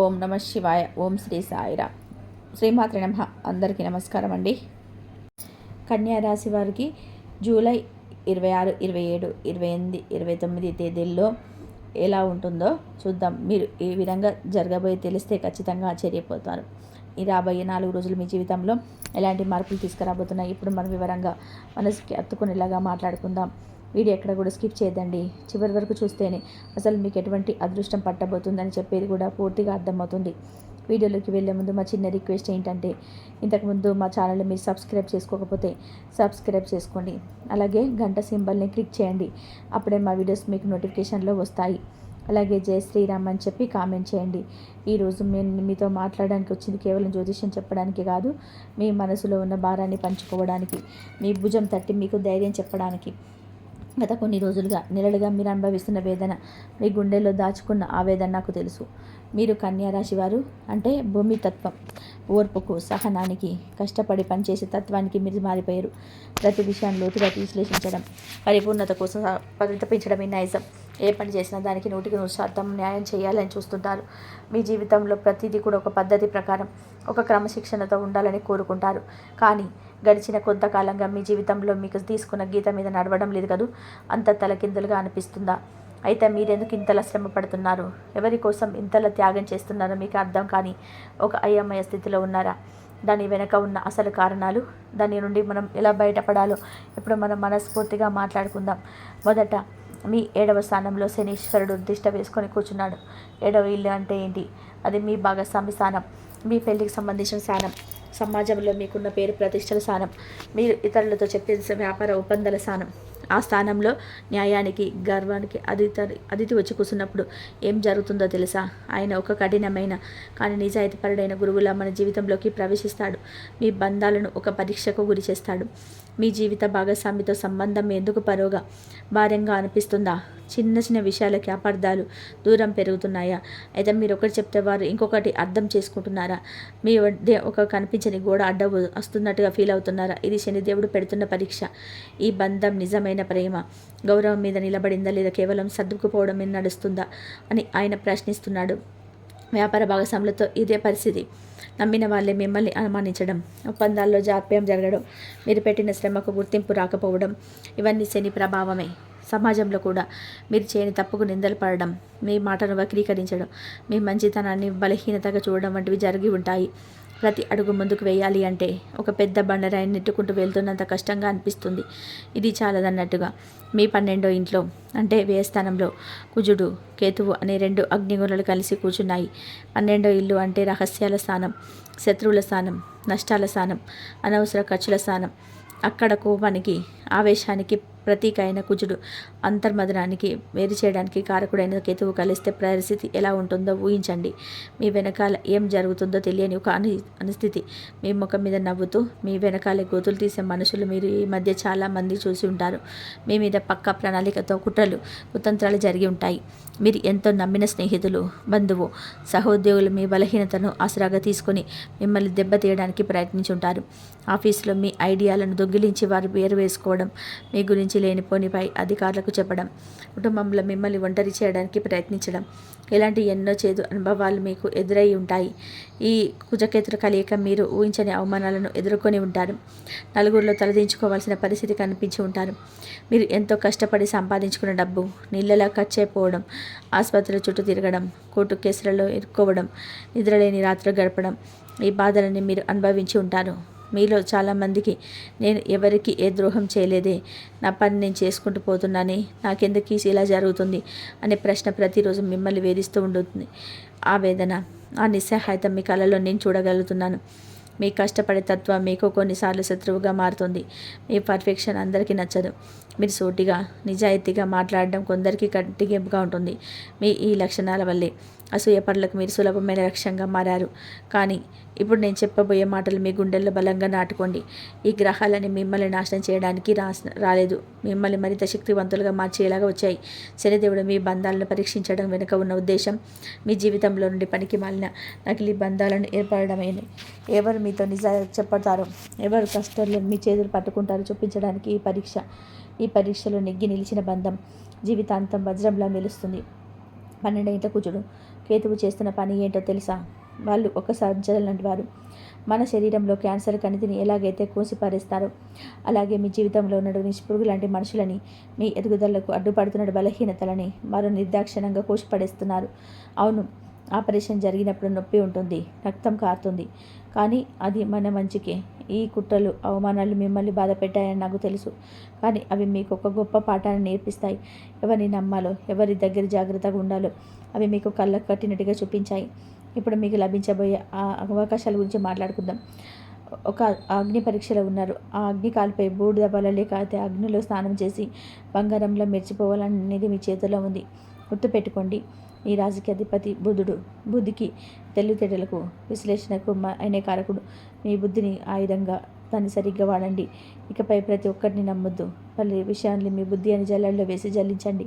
ఓం నమ శివాయ ఓం శ్రీ సాయిరా. శ్రీమాత్రి నమ. అందరికీ నమస్కారం అండి. కన్యా రాశి వారికి జూలై ఇరవై ఆరు ఇరవై ఏడు ఇరవై ఎనిమిది ఇరవై తొమ్మిది తేదీల్లో ఎలా ఉంటుందో చూద్దాం. మీరు ఈ విధంగా జరగబోయే తెలిస్తే ఖచ్చితంగా ఆశ్చర్యపోతారు. ఈ రాబోయే నాలుగు రోజులు మీ జీవితంలో ఎలాంటి మార్పులు తీసుకురాబోతున్నాయి? ఇప్పుడు మనం వివరంగా మనసుకి అత్తుకునేలాగా మాట్లాడుకుందాం. వీడియో ఎక్కడ కూడా స్కిప్ చేయదండి చివరి వరకు చూస్తేనే అసలు మీకు ఎటువంటి అదృష్టం పట్టబోతుందని చెప్పేది కూడా పూర్తిగా అర్థమవుతుంది. వీడియోలోకి వెళ్ళే ముందు మా చిన్న రిక్వెస్ట్ ఏంటంటే ఇంతకుముందు మా ఛానల్ని మీరు సబ్స్క్రైబ్ చేసుకోకపోతే సబ్స్క్రైబ్ చేసుకోండి. అలాగే గంట సింబల్ని క్లిక్ చేయండి. అప్పుడే మా వీడియోస్ మీకు నోటిఫికేషన్లో వస్తాయి. అలాగే జై శ్రీరామ్ అని చెప్పి కామెంట్ చేయండి. ఈరోజు నేను మీతో మాట్లాడడానికి వచ్చింది కేవలం జ్యోతిష్యం చెప్పడానికి కాదు మీ మనసులో ఉన్న భారాన్ని పంచుకోవడానికి మీ భుజం తట్టి మీకు ధైర్యం చెప్పడానికి. గత కొన్ని రోజులుగా నెలలుగా మీరు అనుభవిస్తున్న వేదన మీ గుండెల్లో దాచుకున్న ఆవేదన నాకు తెలుసు. మీరు కన్యారాశి వారు అంటే భూమి తత్వం. ఓర్పుకు సహనానికి కష్టపడి పనిచేసే తత్వానికి మీరు మారిపోయారు. ప్రతి విషయాన్ని లోతుగా విశ్లేషించడం పరిపూర్ణత కోసం పరితపించడమే నైజం. ఏ పని చేసినా దానికి నూటికి నూరు శాతం న్యాయం చేయాలని చూస్తుంటారు. మీ జీవితంలో ప్రతిదీ కూడా ఒక పద్ధతి ప్రకారం ఒక క్రమశిక్షణతో ఉండాలని కోరుకుంటారు. కానీ గడిచిన కొంతకాలంగా మీ జీవితంలో మీకు తీసుకున్న గీత మీద నడవడం లేదు కదూ? అంత తలకిందులుగా అనిపిస్తుందా? అయితే మీరెందుకు ఇంతలా శ్రమ పడుతున్నారు? ఎవరి కోసం ఇంతలా త్యాగం చేస్తున్నారో మీకు అర్థం కానీ ఒక అయోమయ స్థితిలో ఉన్నారా? దాని వెనక ఉన్న అసలు కారణాలు? దాని నుండి మనం ఎలా బయటపడాలో ఇప్పుడు మనం మనస్ఫూర్తిగా మాట్లాడుకుందాం. మొదట మీ ఏడవ స్థానంలో శనీశ్వరుడు దిష్ట వేసుకొని కూర్చున్నాడు. ఏడవ ఇల్లు అంటే ఏంటి? అది మీ భాగస్వామి స్థానం మీ పెళ్ళికి సంబంధించిన స్థానం సమాజంలో మీకున్న పేరు ప్రతిష్టల స్థానం మీరు ఇతరులతో చెప్పే వ్యాపార ఒప్పందాల స్థానం. ఆ స్థానంలో న్యాయానికి గర్వానికి అదిత అతిథి వచ్చి కూర్చున్నప్పుడు ఏం జరుగుతుందో తెలుసా? ఆయన ఒక కఠినమైన కానీ నిజాయితీపరుడైన గురువులా మన జీవితంలోకి ప్రవేశిస్తాడు. మీ బంధాలను ఒక పరీక్షకు గురి చేస్తాడు. మీ జీవిత భాగస్వామితో సంబంధం ఎందుకు పరోగా భారంగా అనిపిస్తుందా? చిన్న చిన్న విషయాలకి అపార్థాలు దూరం పెరుగుతున్నాయా? అయితే మీరు ఒకటి చెప్తే వారు ఇంకొకటి అర్థం చేసుకుంటున్నారా? మీ ఒక కనిపించని గోడ అడ్డ వస్తున్నట్టుగా ఫీల్ అవుతున్నారా? ఇది శనిదేవుడు పెడుతున్న పరీక్ష. ఈ బంధం నిజమైన ప్రేమ. గౌరవం మీద నిలబడిందా లేదా కేవలం సర్దుకుపోవడం మీద నడుస్తుందా అని ఆయన ప్రశ్నిస్తున్నాడు. వ్యాపార భాగస్వాములతో ఇదే పరిస్థితి. నమ్మిన వాళ్ళే మిమ్మల్ని అనుమానించడం. ఒప్పందాల్లో జాప్యం జరగడం మీరు పెట్టిన శ్రమకు గుర్తింపు రాకపోవడం ఇవన్నీ శని ప్రభావమే. సమాజంలో కూడా మీరు చేయని తప్పుకు నిందలు పడడం మీ మాటను వక్రీకరించడం మీ మంచితనాన్ని బలహీనతగా చూడడం వంటివి జరిగి ఉంటాయి. ప్రతి అడుగు ముందుకు వేయాలి అంటే ఒక పెద్ద బండరాయిని నెట్టుకుంటూ వెళ్తున్నంత కష్టంగా అనిపిస్తుంది. ఇది చాలదన్నట్టుగా. మీ పన్నెండో ఇంట్లో అంటే వ్యయస్థానంలో కుజుడు కేతువు అనే రెండు అగ్నిగుణాలు కలిసి కూర్చున్నాయి. పన్నెండో ఇల్లు అంటే రహస్యాల స్థానం శత్రువుల స్థానం నష్టాల స్థానం అనవసర ఖర్చుల స్థానం. అక్కడ కోపానికి ఆవేశానికి ప్రతీక అయిన కుజుడు అంతర్మదనానికి వేరు చేయడానికి కారకుడైన కేతువు కలిస్తే పరిస్థితి ఎలా ఉంటుందో ఊహించండి. మీ వెనకాల ఏం జరుగుతుందో తెలియని ఒక అను అనుస్థితి. మీ ముఖం మీద నవ్వుతూ మీ వెనకాలే గోతులు తీసే మనుషులు మీరు ఈ మధ్య చాలా మంది చూసి ఉంటారు. మీ మీద పక్క ప్రణాళికతో కుట్రలు కుతంత్రాలు జరిగి ఉంటాయి. మీరు ఎంతో నమ్మిన స్నేహితులు బంధువు సహోద్యోగులు మీ బలహీనతను ఆసరాగా తీసుకొని మిమ్మల్ని దెబ్బతీయడానికి ప్రయత్నించుంటారు. ఆఫీసులో మీ ఐడియాలను దొంగిలించి వారు వేరు వేసుకోవడం మీ గురించి లేనిపోనిపై అధికారులకు చెప్పడం కుటుంబంలో మిమ్మల్ని ఒంటరి చేయడానికి ప్రయత్నించడం ఇలాంటి ఎన్నో చేదు అనుభవాలు మీకు ఎదురై ఉంటాయి. ఈ కుజకేతుల కలయిక మీరు ఊహించని అవమానాలను ఎదుర్కొని ఉంటారు. నలుగురిలో తలదించుకోవాల్సిన పరిస్థితి కనిపించి ఉంటారు. మీరు ఎంతో కష్టపడి సంపాదించుకున్న డబ్బు నీళ్ళలా ఖర్చు అయిపోవడం ఆసుపత్రుల చుట్టూ తిరగడం కోర్టు కేసులలో ఇరుక్కోవడం నిద్రలేని రాత్రులు గడపడం ఈ బాధలని మీరు అనుభవించి ఉంటారు. మీలో చాలామందికి నేను ఎవరికి ఏ ద్రోహం చేయలేదే. నా పని నేను చేసుకుంటూ పోతున్నానే. నాకెందుకు ఇలా జరుగుతుంది అనే ప్రశ్న ప్రతిరోజు మిమ్మల్ని వేధిస్తూ ఉంటుంది ఆ వేదన ఆ నిస్సహాయత మీ కళలో నేను చూడగలుగుతున్నాను. మీ కష్టపడే తత్వం మీకు కొన్నిసార్లు శత్రువుగా మారుతుంది. మీ పర్ఫెక్షన్ అందరికీ నచ్చదు. మీరు సూటిగా నిజాయితీగా మాట్లాడడం కొందరికి కట్టిగింపుగా ఉంటుంది. మీ ఈ లక్షణాల వల్లే. అసూయ పనులకు మీరు సులభమైన లక్ష్యంగా మారారు. కానీ ఇప్పుడు నేను చెప్పబోయే మాటలు మీ గుండెల్లో బలంగా నాటుకోండి. ఈ గ్రహాలని మిమ్మల్ని నాశనం చేయడానికి రా రాలేదు. మిమ్మల్ని మరింత శక్తివంతులుగా మార్చేలాగా వచ్చాయి. శనిదేవుడు మీ బంధాలను పరీక్షించడం వెనుక ఉన్న ఉద్దేశం మీ జీవితంలో నుండి పనికి మాలిన నకిలీ బంధాలను ఏర్పడమైనవి ఎవరు మీతో నిజాలు చెప్పడతారో ఎవరు కష్టాలు మీ చేతులు పట్టుకుంటారో చూపించడానికి ఈ పరీక్ష ఈ పరీక్షలో నెగ్గి నిలిచిన బంధం జీవితాంతం వజ్రంలా నిలుస్తుంది పన్నెండు ఇంట కుజుడు కేతువు చేస్తున్న పని ఏంటో తెలుసా? వాళ్ళు ఒక సజ్జల లాంటి వారు. మన శరీరంలో క్యాన్సర్ కణితిని ఎలాగైతే కోసిపారేస్తారో అలాగే మీ జీవితంలో ఉన్న నిష్పురుగు లాంటి మనుషులని మీ ఎదుగుదలకు అడ్డుపడుతున్న బలహీనతలని వారు నిర్దాక్షిణంగా కోసిపడేస్తున్నారు అవును ఆపరేషన్ జరిగినప్పుడు నొప్పి ఉంటుంది రక్తం కారుతుంది. కానీ అది మన మంచికే. ఈ కుట్రలు అవమానాలు మిమ్మల్ని బాధ పెట్టాయని నాకు తెలుసు. కానీ అవి మీకు ఒక గొప్ప పాఠాన్ని నేర్పిస్తాయి. ఎవరిని నమ్మాలో ఎవరి దగ్గర జాగ్రత్తగా ఉండాలో అవి మీకు కళ్ళకు కట్టినట్టుగా చూపించాయి. ఇప్పుడు మీకు లభించబోయే ఆ అవకాశాల గురించి మాట్లాడుకుందాం. ఒక అగ్ని పరీక్షలో ఉన్నారు. ఆ అగ్ని కాలిపై బూడిద వలలే కాతే అగ్నిలో స్నానం చేసి బంగారంలో మెరిచిపోవాలనేది మీ చేతిలో ఉంది. గుర్తుపెట్టుకోండి. ఈ రాజకీయ అధిపతి బుధుడు బుద్ధికి తెలివితేటలకు విశ్లేషణకు అనే కారకుడు. మీ బుద్ధిని ఆయుధంగా దాన్ని సరిగ్గా వాడండి. ఇకపై ప్రతి ఒక్కరిని నమ్మొద్దు. పలు విషయాన్ని మీ బుద్ధి అని జల్లల్లో వేసి జల్లించండి.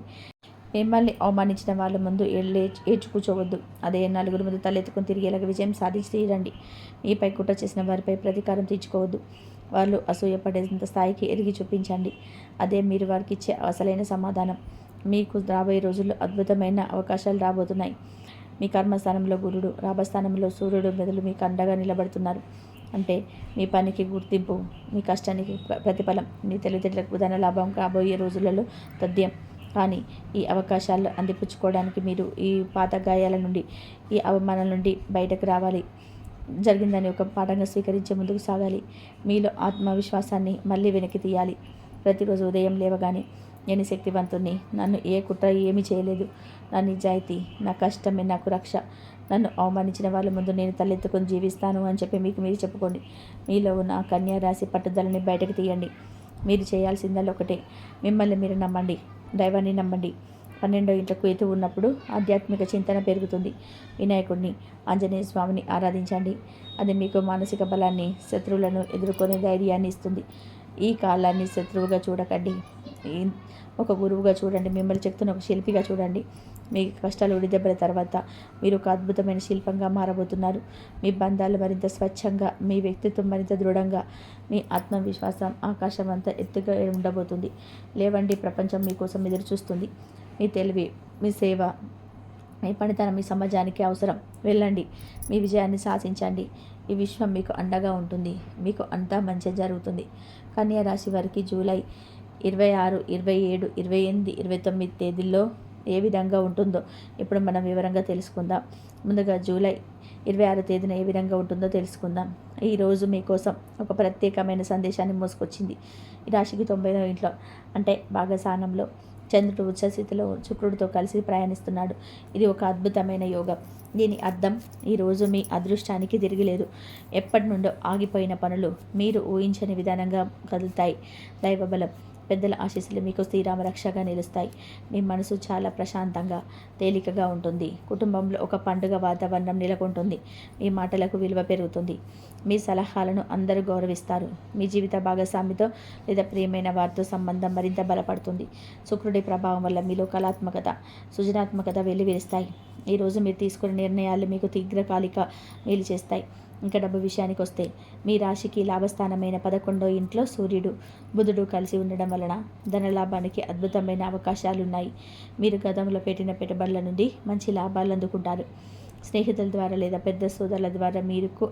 మిమ్మల్ని అవమానించిన వాళ్ళ ముందు ఏళ్ళే ఏడ్చి కూర్చోవద్దు. అదే నలుగురు ముందు తలెత్తుకుని తిరిగేలాగా విజయం సాధించి తీరండి మీపై కుట్ర చేసిన వారిపై ప్రతీకారం తీర్చుకోవద్దు. వాళ్ళు అసూయపడేంత స్థాయికి ఎరిగి చూపించండి. అదే మీరు వారికి ఇచ్చే అసలైన సమాధానం. మీకు రాబోయే రోజుల్లో అద్భుతమైన అవకాశాలు రాబోతున్నాయి. మీ కర్మస్థానంలో గురుడు రాభస్థానంలో సూర్యుడు మెదలు మీకు అండగా నిలబడుతున్నారు. అంటే మీ పనికి గుర్తింపు మీ కష్టానికి ప్రతిఫలం మీ తెలివితేటలకు ధన లాభం కాబోయే రోజులలో తథ్యం. కానీ ఈ అవకాశాలు అందిపుచ్చుకోవడానికి మీరు ఈ పాత గాయాల నుండి ఈ అవమానాల నుండి బయటకు రావాలి. జరిగిందని ఒక పాఠంగా స్వీకరించే ముందుకు సాగాలి. మీలో ఆత్మవిశ్వాసాన్ని మళ్ళీ వెనక్కి తీయాలి. ప్రతిరోజు ఉదయం లేవగానే నేను శక్తివంతుణ్ణి. నన్ను ఏ కుట్ర ఏమీ చేయలేదు. నా నిజాయితీ నా కష్టమే నాకు రక్ష. నన్ను అవమానించిన వాళ్ళ ముందు నేను తలెత్తుకొని జీవిస్తాను అని చెప్పి మీకు మీరు చెప్పుకోండి. మీలో ఉన్న కన్యా రాశి పట్టుదలని బయటకు తీయండి. మీరు చేయాల్సిందల్లా ఒకటే. మిమ్మల్ని మీరు నమ్మండి. దైవాన్ని నమ్మండి. పన్నెండో ఇంట్లో ఎత్తు ఉన్నప్పుడు ఆధ్యాత్మిక చింతన పెరుగుతుంది. వినాయకుడిని ఆంజనేయ స్వామిని ఆరాధించండి. అది మీకు మానసిక బలాన్ని శత్రువులను ఎదుర్కొనే ధైర్యాన్ని ఇస్తుంది. ఈ కాలాన్ని శత్రువుగా చూడకండి. ఒక గురువుగా చూడండి మిమ్మల్ని చెప్తున్న ఒక శిల్పిగా చూడండి. మీ కష్టాలు విడిదెబ్బల తర్వాత మీరు ఒక అద్భుతమైన శిల్పంగా మారబోతున్నారు. మీ బంధాలు మరింత స్వచ్ఛంగా మీ వ్యక్తిత్వం మరింత దృఢంగా మీ ఆత్మవిశ్వాసం ఆకాశం అంతా ఎత్తుగా ఉండబోతుంది. లేవండి ప్రపంచం మీకోసం ఎదురు చూస్తుంది మీ తెలివి మీ సేవ మీ పనితనం మీ సమాజానికి అవసరం. వెళ్ళండి మీ విజయాన్ని సాధించండి. ఈ విశ్వం మీకు అండగా ఉంటుంది. మీకు అంతా మంచి జరుగుతుంది. కన్యా రాశి వారికి జూలై ఇరవై ఆరు ఇరవై ఏడు ఇరవై ఎనిమిది ఇరవై తొమ్మిది తేదీల్లో ఏ విధంగా ఉంటుందో ఇప్పుడు మనం వివరంగా తెలుసుకుందాం. ముందుగా జూలై ఇరవై ఆరు తేదీన ఏ విధంగా ఉంటుందో తెలుసుకుందాం. ఈరోజు మీకోసం ఒక ప్రత్యేకమైన సందేశాన్ని మోసుకొచ్చింది. ఈ రాశికి తొంభై ఇంట్లో అంటే భాగస్థానంలో చంద్రుడు ఉచ్చస్థితిలో శుక్రుడితో కలిసి ప్రయాణిస్తున్నాడు. ఇది ఒక అద్భుతమైన యోగం. దీని అర్థం ఈరోజు మీ అదృష్టానికి తిరిగిలేదు. ఎప్పటి నుండో ఆగిపోయిన పనులు మీరు ఊహించని విధానంగా కదులుతాయి. దైవబలం పెద్దల ఆశీస్సులు మీకు శ్రీరామ రక్షగా నిలుస్తాయి. మీ మనసు చాలా ప్రశాంతంగా తేలికగా ఉంటుంది. కుటుంబంలో ఒక పండుగ వాతావరణం నెలకొంటుంది. మీ మాటలకు విలువ పెరుగుతుంది. మీ సలహాలను అందరూ గౌరవిస్తారు. మీ జీవిత భాగస్వామితో లేదా ప్రియమైన వారితో సంబంధం మరింత బలపడుతుంది. శుక్రుడి ప్రభావం వల్ల మీలో కళాత్మకత సృజనాత్మకత వెల్లివిరుస్తాయి. ఈరోజు మీరు తీసుకునే నిర్ణయాలు మీకు దీర్ఘకాలిక మేలు చేస్తాయి. ఇంకా డబ్బు విషయానికి వస్తే మీ రాశికి లాభస్థానమైన పదకొండో ఇంట్లో సూర్యుడు బుధుడు కలిసి ఉండడం వలన ధనలాభానికి అద్భుతమైన అవకాశాలు ఉన్నాయి మీరు గతంలో పెట్టిన పెట్టుబడుల నుండి మంచి లాభాలు అందుకుంటారు. స్నేహితుల ద్వారా లేదా పెద్ద సోదరుల ద్వారా మీకు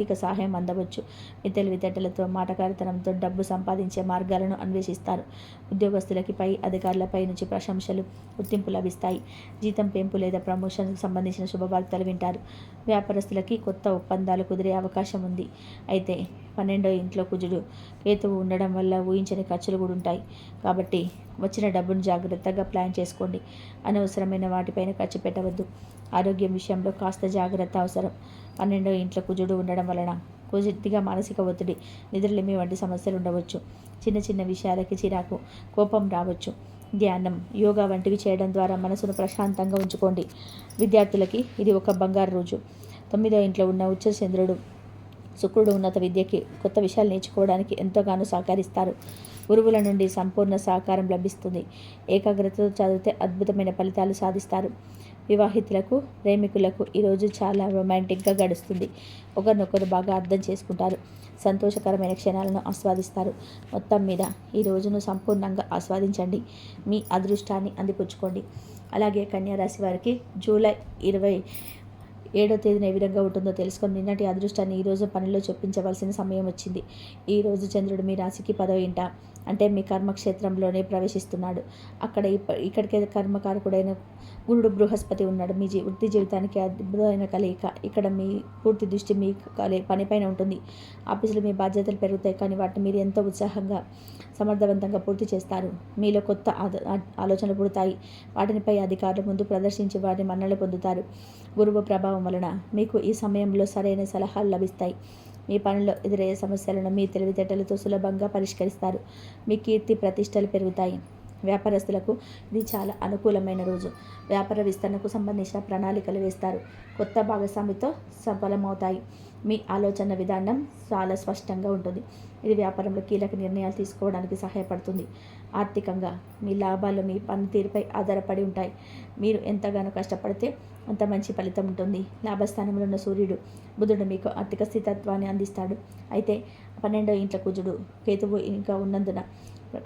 ఆర్థిక సహాయం అందవచ్చు. మీ తెలివితేటలతో మాటకారితనంతో డబ్బు సంపాదించే మార్గాలను అన్వేషిస్తారు. ఉద్యోగస్తులకి పై అధికారులపై నుంచి ప్రశంసలు గుర్తింపు లభిస్తాయి. జీతం పెంపు లేదా ప్రమోషన్కు సంబంధించిన శుభవార్తలు వింటారు వ్యాపారస్తులకి కొత్త ఒప్పందాలు కుదిరే అవకాశం ఉంది. అయితే పన్నెండో ఇంట్లో కుజుడు కేతువు ఉండడం వల్ల ఊహించని ఖర్చులు కూడా ఉంటాయి. కాబట్టి వచ్చిన డబ్బును జాగ్రత్తగా ప్లాన్ చేసుకోండి. అనవసరమైన వాటిపైన ఖర్చు పెట్టవద్దు. ఆరోగ్యం విషయంలో కాస్త జాగ్రత్త అవసరం. పన్నెండో ఇంట్లో కుజుడు ఉండడం వలన కొద్దిగా మానసిక ఒత్తిడి నిద్రలేమి వంటి సమస్యలు ఉండవచ్చు. చిన్న చిన్న విషయాలకి చిరాకు కోపం రావచ్చు. ధ్యానం యోగా వంటివి చేయడం ద్వారా మనసును ప్రశాంతంగా ఉంచుకోండి. విద్యార్థులకి ఇది ఒక బంగారు రోజు. తొమ్మిదో ఇంట్లో ఉన్న ఉచ్చ చంద్రుడు శుక్రుడు ఉన్నత విద్యకి కొత్త విషయాలు నేర్చుకోవడానికి ఎంతగానో సహకరిస్తారు. గురువుల నుండి సంపూర్ణ సహకారం లభిస్తుంది. ఏకాగ్రతతో చదివితే అద్భుతమైన ఫలితాలు సాధిస్తారు. వివాహితులకు ప్రేమికులకు ఈరోజు చాలా రొమాంటిక్గా గడుస్తుంది. ఒకరినొకరు బాగా అర్థం చేసుకుంటారు. సంతోషకరమైన క్షణాలను ఆస్వాదిస్తారు. మొత్తం మీద ఈ రోజును సంపూర్ణంగా ఆస్వాదించండి. మీ అదృష్టాన్ని అందిపుచ్చుకోండి. అలాగే కన్యారాశి వారికి జూలై ఇరవై ఏడో తేదీన ఏ విధంగా ఉంటుందో తెలుసుకొని నిన్నటి అదృష్టాన్ని ఈరోజు పనిలో చొప్పించవలసిన సమయం వచ్చింది. ఈరోజు చంద్రుడు మీ రాశికి పదవ ఇంట. అంటే మీ కర్మక్షేత్రంలోనే ప్రవేశిస్తున్నాడు. అక్కడ ఇప్ప ఇక్కడికే కర్మకారకుడైన గురుడు బృహస్పతి ఉన్నాడు. మీ జీ వృత్తి జీవితానికి అద్భుతమైన కలయిక. ఇక్కడ మీ పూర్తి దృష్టి మీ కలి పనిపైన ఉంటుంది. ఆఫీసులో మీ బాధ్యతలు పెరుగుతాయి. కానీ వాటిని మీరు ఎంతో ఉత్సాహంగా సమర్థవంతంగా పూర్తి చేస్తారు. మీలో కొత్త ఆలోచనలు పుడతాయి. వాటినిపై అధికారుల ముందు ప్రదర్శించి వారిని మన్నలు పొందుతారు. గురువు ప్రభావం వలన మీకు ఈ సమయంలో సరైన సలహాలు లభిస్తాయి. మీ పనిలో ఎదురయ్యే సమస్యలను మీ తెలివితేటలతో సులభంగా పరిష్కరిస్తారు. మీ కీర్తి ప్రతిష్టలు పెరుగుతాయి. వ్యాపారస్తులకు ఇది చాలా అనుకూలమైన రోజు. వ్యాపార విస్తరణకు సంబంధించిన ప్రణాళికలు వేస్తారు. కొత్త భాగస్వామితో సఫలమవుతాయి. మీ ఆలోచన విధానం చాలా స్పష్టంగా ఉంటుంది. ఇది వ్యాపారంలో కీలక నిర్ణయాలు తీసుకోవడానికి సహాయపడుతుంది. ఆర్థికంగా మీ లాభాలు మీ పనితీరుపై ఆధారపడి ఉంటాయి. మీరు ఎంతగానో కష్టపడితే అంత మంచి ఫలితం ఉంటుంది. లాభస్థానంలో ఉన్న సూర్యుడు బుధుడు మీకు ఆర్థిక స్థితత్వాన్ని అందిస్తాడు. అయితే పన్నెండో ఇంట్ల కుజుడు కేతువు ఇంకా ఉన్నందున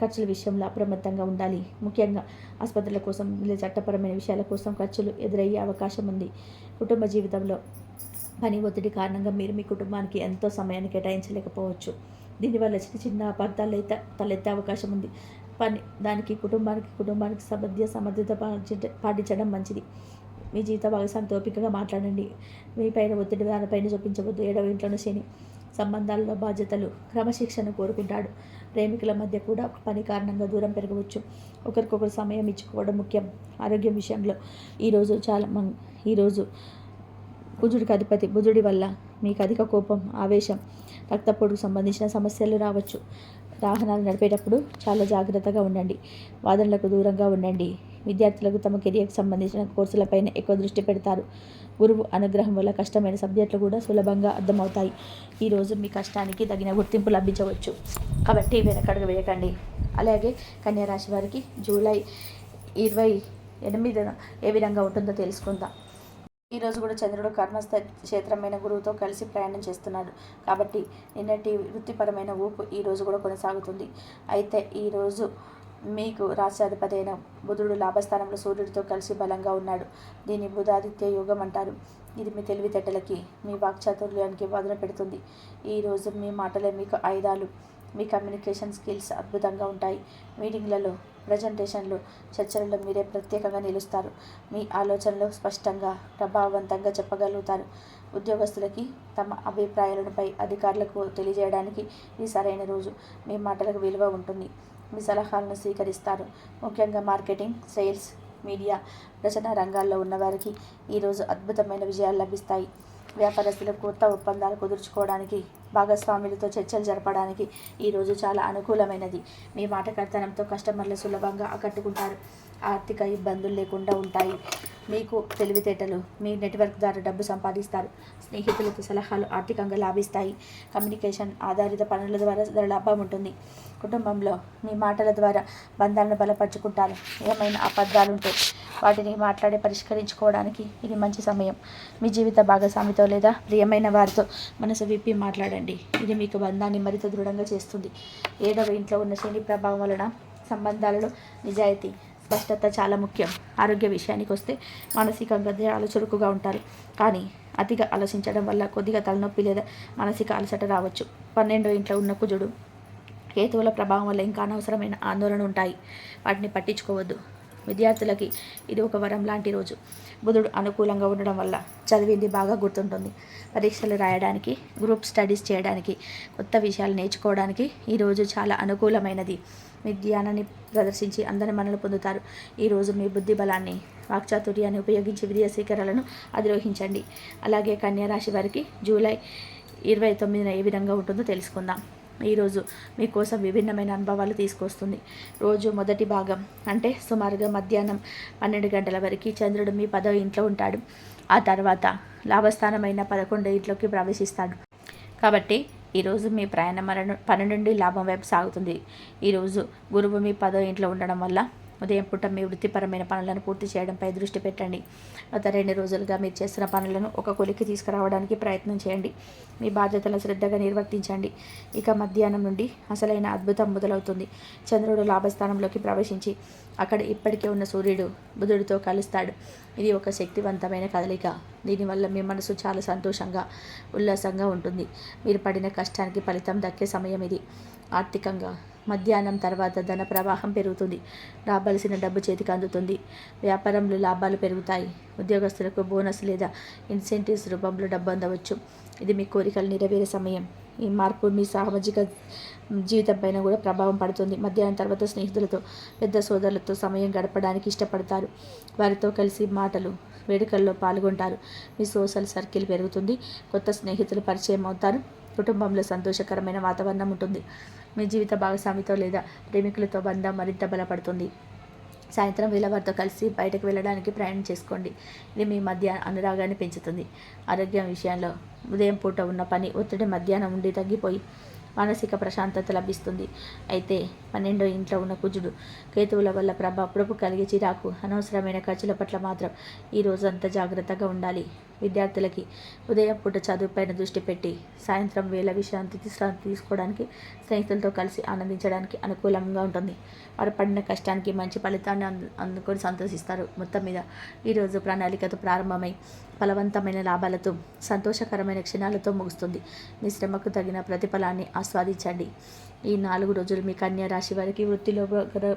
ఖర్చుల విషయంలో అప్రమత్తంగా ఉండాలి. ముఖ్యంగా ఆసుపత్రుల కోసం లేదా చట్టపరమైన విషయాల కోసం ఖర్చులు ఎదురయ్యే అవకాశం ఉంది. కుటుంబ జీవితంలో పని ఒత్తిడి కారణంగా మీరు మీ కుటుంబానికి ఎంతో సమయాన్ని కేటాయించలేకపోవచ్చు. దీనివల్ల చిన్న చిన్న అపార్థాలు అయితే తలెత్తే అవకాశం ఉంది. పని దానికి కుటుంబానికి కుటుంబానికి సమర్థ్య సమర్థత పాటించడం మంచిది. మీ జీవిత భాగస్వామితో ఓపికగా మాట్లాడండి. మీ పైన ఒత్తిడి దానిపైన చూపించవద్దు ఏడవ ఇంట్లోనూ శని. సంబంధాలలో బాధ్యతలు క్రమశిక్షణ కోరుకుంటాడు. ప్రేమికుల మధ్య కూడా పని కారణంగా దూరం పెరగవచ్చు. ఒకరికొకరు సమయం ఇచ్చుకోవడం ముఖ్యం. ఆరోగ్యం విషయంలో ఈరోజు చాలా మం ఈరోజు కుజుడికి అధిపతి. బుధుడి వల్ల మీకు అధిక కోపం ఆవేశం రక్తపోటుకు సంబంధించిన సమస్యలు రావచ్చు. వాహనాలు నడిపేటప్పుడు చాలా జాగ్రత్తగా ఉండండి. వాదనలకు దూరంగా ఉండండి. విద్యార్థులకు తమ కెరియర్కి సంబంధించిన కోర్సులపైన ఎక్కువ దృష్టి పెడతారు. గురువు అనుగ్రహం వల్ల కష్టమైన సబ్జెక్టులు కూడా సులభంగా అర్థమవుతాయి. ఈరోజు మీ కష్టానికి తగిన గుర్తింపు లభించవచ్చు. కాబట్టి వెనకడుగు వేయకండి. అలాగే కన్యారాశి వారికి జూలై ఇరవై ఎనిమిదిన ఏ విధంగా ఉంటుందో తెలుసుకుందాం. ఈరోజు కూడా చంద్రుడు కర్మస్థ క్షేత్రమైన గురువుతో కలిసి ప్రయాణం చేస్తున్నాడు. కాబట్టి నిన్నటి వృత్తిపరమైన ఊపు ఈరోజు కూడా కొనసాగుతుంది. అయితే ఈరోజు మీకు రాష్ట్రాధిపతి అయిన బుధుడు లాభస్థానంలో సూర్యుడితో కలిసి బలంగా ఉన్నాడు. దీన్ని బుధాదిత్య యోగం అంటారు. ఇది మీ తెలివితేటలకి మీ వాక్చాతుర్యానికి వదన పెడుతుంది. ఈరోజు మీ మాటలే మీకు ఆయుధాలు మీ కమ్యూనికేషన్ స్కిల్స్ అద్భుతంగా ఉంటాయి. మీటింగ్లలో ప్రజెంటేషన్లు చర్చలలో మీరే ప్రత్యేకంగా నిలుస్తారు. మీ ఆలోచనలు స్పష్టంగా ప్రభావవంతంగా చెప్పగలుగుతారు. ఉద్యోగస్తులకి తమ అభిప్రాయాలపై అధికారులకు తెలియజేయడానికి ఇది సరైన రోజు మీ మాటలకు విలువ ఉంటుంది. మీ సలహాలను స్వీకరిస్తారు. ముఖ్యంగా మార్కెటింగ్ సేల్స్ మీడియా రచన రంగాల్లో ఉన్నవారికి ఈరోజు అద్భుతమైన విజయాలు లభిస్తాయి. వ్యాపారస్తులకు కొత్త ఒప్పందాలు కుదుర్చుకోవడానికి భాగస్వాములతో చర్చలు జరపడానికి ఈరోజు చాలా అనుకూలమైనది. మీ మాటకర్తనంతో కస్టమర్లు సులభంగా ఆకట్టుకుంటారు. ఆర్థిక ఇబ్బందులు లేకుండా ఉంటాయి. మీకు తెలివితేటలు మీ నెట్వర్క్ ద్వారా డబ్బు సంపాదిస్తారు. స్నేహితులకు సలహాలు ఆర్థికంగా లాభిస్తాయి. కమ్యూనికేషన్ ఆధారిత పనుల ద్వారా లాభం ఉంటుంది. కుటుంబంలో మీ మాటల ద్వారా బంధాలను బలపరుచుకుంటారు. ఏమైనా అబద్ధాలుంటే వాటిని మాట్లాడి పరిష్కరించుకోవడానికి ఇది మంచి సమయం. మీ జీవిత భాగస్వామితో లేదా ప్రియమైన వారితో మనసు విప్పి మాట్లాడండి. ఇది మీకు బంధాన్ని మరింత దృఢంగా చేస్తుంది. ఏడవ ఇంట్లో ఉన్న శని ప్రభావం వలన సంబంధాలలో నిజాయితీ స్పష్టత చాలా ముఖ్యం. ఆరోగ్య విషయానికి వస్తే మానసికంగా చాలా చురుకుగా ఉంటారు. కానీ అతిగా ఆలోచించడం వల్ల కొద్దిగా తలనొప్పి లేదా మానసిక అలసట రావచ్చు. పన్నెండో ఇంట్లో ఉన్న కుజుడు కేతువుల ప్రభావం వల్ల ఇంకా అనవసరమైన ఆందోళన ఉంటాయి. వాటిని పట్టించుకోవద్దు. విద్యార్థులకి ఇది ఒక వరం లాంటి రోజు. బుధుడు అనుకూలంగా ఉండడం వల్ల చదివింది బాగా గుర్తుంటుంది. పరీక్షలు రాయడానికి గ్రూప్ స్టడీస్ చేయడానికి కొత్త విషయాలు నేర్చుకోవడానికి ఈరోజు చాలా అనుకూలమైనది. మీ జ్ఞానాన్ని ప్రదర్శించి అందరి మనలు పొందుతారు. ఈరోజు మీ బుద్ధి బలాన్ని వాక్చాతుర్యాన్ని ఉపయోగించి విద్యా స్వీకరణలను అధిరోహించండి. అలాగే కన్యారాశి వారికి జూలై ఇరవై తొమ్మిదిన ఏ విధంగా ఉంటుందో తెలుసుకుందాం. ఈరోజు మీకోసం విభిన్నమైన అనుభవాలు తీసుకొస్తుంది. రోజు మొదటి భాగం అంటే సుమారుగా మధ్యాహ్నం పన్నెండు గంటల వరకు చంద్రుడు మీ పదవ ఇంట్లో ఉంటాడు. ఆ తర్వాత లాభస్థానమైన పదకొండు ఇంట్లోకి ప్రవేశిస్తాడు. కాబట్టి ఈరోజు మీ ప్రయాణం మరణ పని నుండి లాభం వైపు సాగుతుంది. ఈరోజు గురువు మీ పదో ఇంట్లో ఉండడం వల్ల ఉదయం పూట మీ వృత్తిపరమైన పనులను పూర్తి చేయడంపై దృష్టి పెట్టండి. గత రెండు రోజులుగా మీరు చేస్తున్న పనులను ఒక కొలికి తీసుకురావడానికి ప్రయత్నం చేయండి. మీ బాధ్యతలను శ్రద్ధగా నిర్వర్తించండి. ఇక మధ్యాహ్నం నుండి అసలైన అద్భుతం మొదలవుతుంది. చంద్రుడు లాభస్థానంలోకి ప్రవేశించి అక్కడ ఇప్పటికే ఉన్న సూర్యుడు బుధుడితో కలుస్తాడు. ఇది ఒక శక్తివంతమైన కదలిక. దీనివల్ల మీ మనసు చాలా సంతోషంగా ఉల్లాసంగా ఉంటుంది. మీరు పడిన కష్టానికి ఫలితం దక్కే సమయం ఇది. ఆర్థికంగా మధ్యాహ్నం తర్వాత ధన ప్రవాహం పెరుగుతుంది. రాబలసిన డబ్బు చేతికి అందుతుంది. వ్యాపారంలో లాభాలు పెరుగుతాయి. ఉద్యోగస్తులకు బోనస్ లేదా ఇన్సెంటివ్స్ రూపంలో డబ్బు అందవచ్చు. ఇది మీ కోరికలు నెరవేరే సమయం. ఈ మార్పు మీ సామాజిక జీవితం పైన కూడా ప్రభావం పడుతుంది. మధ్యాహ్నం తర్వాత స్నేహితులతో పెద్ద సోదరులతో సమయం గడపడానికి ఇష్టపడతారు. వారితో కలిసి మాటలు వేడుకల్లో పాల్గొంటారు. మీ సోషల్ సర్కిల్ పెరుగుతుంది. కొత్త స్నేహితులు పరిచయం అవుతారు. కుటుంబంలో సంతోషకరమైన వాతావరణం ఉంటుంది. మీ జీవిత భాగస్వామితో లేదా ప్రేమికులతో బంధం మరింత బలపడుతుంది. సాయంత్రం వేళ వారితో కలిసి బయటకు వెళ్ళడానికి ప్రయాణం చేసుకోండి. ఇది మీ మధ్య అనురాగాన్ని పెంచుతుంది. ఆరోగ్యం విషయంలో ఉదయం పూట ఉన్న పని ఒత్తిడి మధ్యాహ్నం ఉండి తగ్గిపోయి మానసిక ప్రశాంతత లభిస్తుంది. అయితే పన్నెండో ఇంట్లో ఉన్న కుజుడు కేతువుల వల్ల ప్రభావపు కలిగే చిరాకు అనవసరమైన ఖర్చుల పట్ల మాత్రం ఈ రోజు అంతా జాగ్రత్తగా ఉండాలి. విద్యార్థులకి ఉదయం పూట చదువుపైన దృష్టి పెట్టి సాయంత్రం వేళ విశ్రాంతి తీసుకోవడానికి స్నేహితులతో కలిసి ఆనందించడానికి అనుకూలంగా ఉంటుంది. వారు పడిన కష్టానికి మంచి ఫలితాన్ని అందు అందుకొని సంతోషిస్తారు. మొత్తం మీద ఈరోజు ప్రణాళికతో ప్రారంభమై ఫలవంతమైన లాభాలతో సంతోషకరమైన క్షణాలతో ముగుస్తుంది. మీ శ్రమకు తగిన ప్రతిఫలాన్ని ఆస్వాదించండి. ఈ నాలుగు రోజులు మీ కన్యా రాశి వారికి వృత్తిలో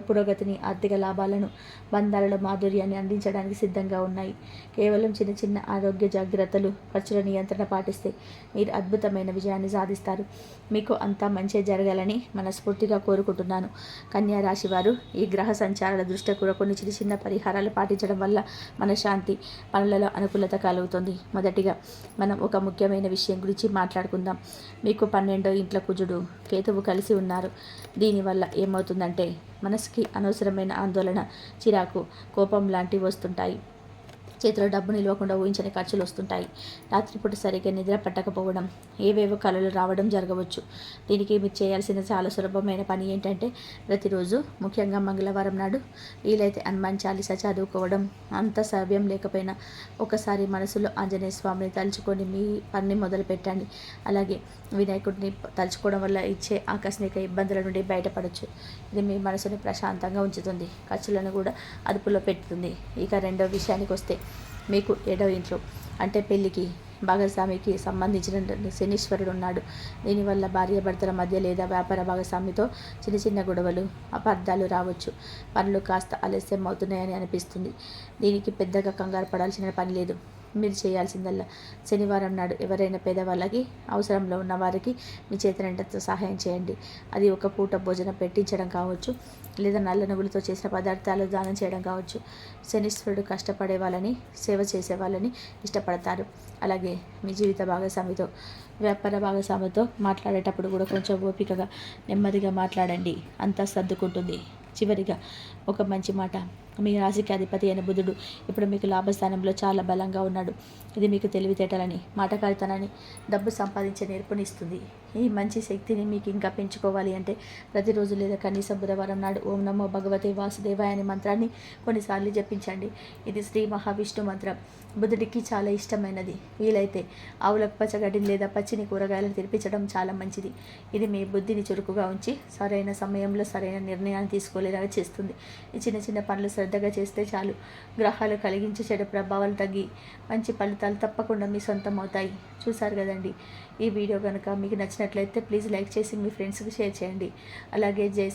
పురోగతిని ఆర్థిక లాభాలను బంధాలలో మాధుర్యాన్ని అందించడానికి సిద్ధంగా ఉన్నాయి. కేవలం చిన్న చిన్న ఆరోగ్య జాగ్రత్తలు ఖర్చుల నియంత్రణ పాటిస్తే మీరు అద్భుతమైన విజయాన్ని సాధిస్తారు. మీకు అంతా మంచి జరగాలని మనస్ఫూర్తిగా కోరుకుంటున్నాను. కన్యా రాశి వారు ఈ గ్రహ సంచారాల దృష్టి కూడా కొన్ని చిన్న చిన్న పరిహారాలు పాటించడం వల్ల మన శాంతి పనులలో అనుకూలత కలుగుతుంది. మొదటిగా మనం ఒక ముఖ్యమైన విషయం గురించి మాట్లాడుకుందాం. మీకు పన్నెండో ఇంట్లో కుజుడు కేతువు కలిసి ఉన్నారు. దీనివల్ల ఏమవుతుందంటే మనసుకి అనవసరమైన ఆందోళన చిరాకు కోపం లాంటివి వస్తుంటాయి. చేతిలో డబ్బు నిలవకుండా ఊహించని ఖర్చులు వస్తుంటాయి. రాత్రిపూట సరిగ్గా నిద్ర పట్టకపోవడం ఏవేవో కళలు రావడం జరగవచ్చు. దీనికి మీరు చేయాల్సిన చాలా సులభమైన పని ఏంటంటే ప్రతిరోజు ముఖ్యంగా మంగళవారం నాడు వీలైతే హనుమాన్ చాలీస చదువుకోవడం. అంత సవ్యం లేకపోయినా ఒకసారి మనసులో ఆంజనేయ స్వామిని తలుచుకొని మీ పని మొదలు పెట్టండి అలాగే వినాయకుడిని తలుచుకోవడం వల్ల ఇచ్చే ఆకస్మిక ఇబ్బందుల నుండి బయటపడవచ్చు ఇది మీ మనసుని ప్రశాంతంగా ఉంచుతుంది. ఖర్చులను కూడా అదుపులో పెడుతుంది. ఇక రెండో విషయానికి వస్తే మీకు ఏడవ ఇంట్లో. అంటే పెళ్ళికి భాగస్వామికి సంబంధించిన శనీశ్వరుడు ఉన్నాడు. దీనివల్ల భార్యాభర్తల మధ్య లేదా వ్యాపార భాగస్వామితో చిన్న చిన్న గొడవలు అపార్థాలు రావచ్చు. పనులు కాస్త ఆలస్యం అవుతున్నాయని అనిపిస్తుంది. దీనికి పెద్దగా కంగారు పడాల్సిన పని లేదు. మీరు చేయాల్సిందల్లా. శనివారం నాడు ఎవరైనా పేదవాళ్ళకి అవసరంలో ఉన్న వారికి మీ చేతనంటతో సహాయం చేయండి. అది ఒక పూట భోజనం పెట్టించడం కావచ్చు లేదా నల్ల నువ్వులతో చేసిన పదార్థాలు దానం చేయడం కావచ్చు. శనీశ్వరుడు కష్టపడే వాళ్ళని సేవ చేసే వాళ్ళని ఇష్టపడతారు. అలాగే మీ జీవిత భాగస్వామితో వ్యాపార భాగస్వామితో మాట్లాడేటప్పుడు కూడా కొంచెం ఓపికగా నెమ్మదిగా మాట్లాడండి. అంతా సర్దుకుంటుంది. చివరిగా ఒక మంచి మాట. మీ రాశికి అధిపతి అయిన బుధుడు ఇప్పుడు మీకు లాభస్థానంలో చాలా బలంగా ఉన్నాడు. ఇది మీకు తెలివితేటలని మాటకారితనని డబ్బు సంపాదించే నేర్పునిస్తుంది ఈ మంచి శక్తిని మీకు ఇంకా పెంచుకోవాలి అంటే ప్రతిరోజు లేదా కనీసం బుధవారం నాడు ఓం నమో భగవతే వాసుదేవాయ అనే మంత్రాన్ని కొన్నిసార్లు జపించండి. ఇది శ్రీ మహావిష్ణు మంత్రం. బుధుడికి చాలా ఇష్టమైనది. వీలైతే ఆవులకు పచ్చగడ్డిని లేదా పచ్చిని కూరగాయలను తినిపించడం చాలా మంచిది. ఇది మీ బుద్ధిని చురుకుగా ఉంచి సరైన సమయంలో సరైన నిర్ణయాన్ని తీసుకోలేలాగా చేస్తుంది. ఈ చిన్న చిన్న పనులు శ్రద్ధగా చేస్తే చాలు. గ్రహాలు కలిగించే చెడు ప్రభావాలు తగ్గి మంచి ఫలితాలు తప్పకుండా మీ సొంతం అవుతాయి చూసారు కదండి? ఈ వీడియో కనుక మీకు నచ్చినట్లయితే ప్లీజ్ లైక్ చేసి మీ ఫ్రెండ్స్కి షేర్ చేయండి. అలాగే జై